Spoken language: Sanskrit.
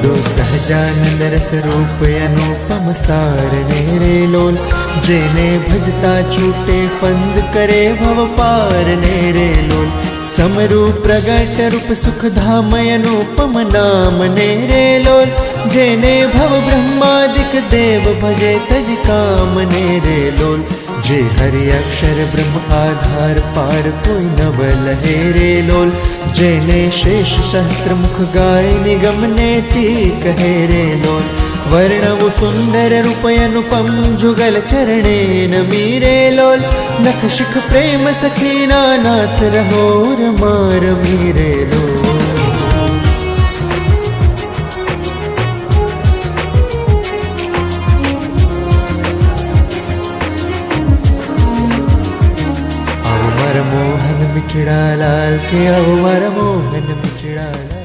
સહજાનંદ રસ રૂપ અનુપમ સારને રે લોલ જેને ભજતા છૂટે ફંદ કરે ભવ પારને રે લોલ સમરૂપ પ્રગટ રૂપ સુખધામય અનુપમ નામ ને રે લોલ जेने भव ब्रह्मादिक देव भजे तज कामने रे लोल। जे हरि अक्षर ब्रह्म आधार पार कोई न बलहे रे लोल। जेने शेष सहस्त्र मुख गाय निगम ने शस्त्रमुख गायनि गमने कहेरे वर्णव सुन्दरुगल चरणेन मार मीरे लोल। കിടാലാൽ കിയാവുമരമോഹനം കിടാലാൽ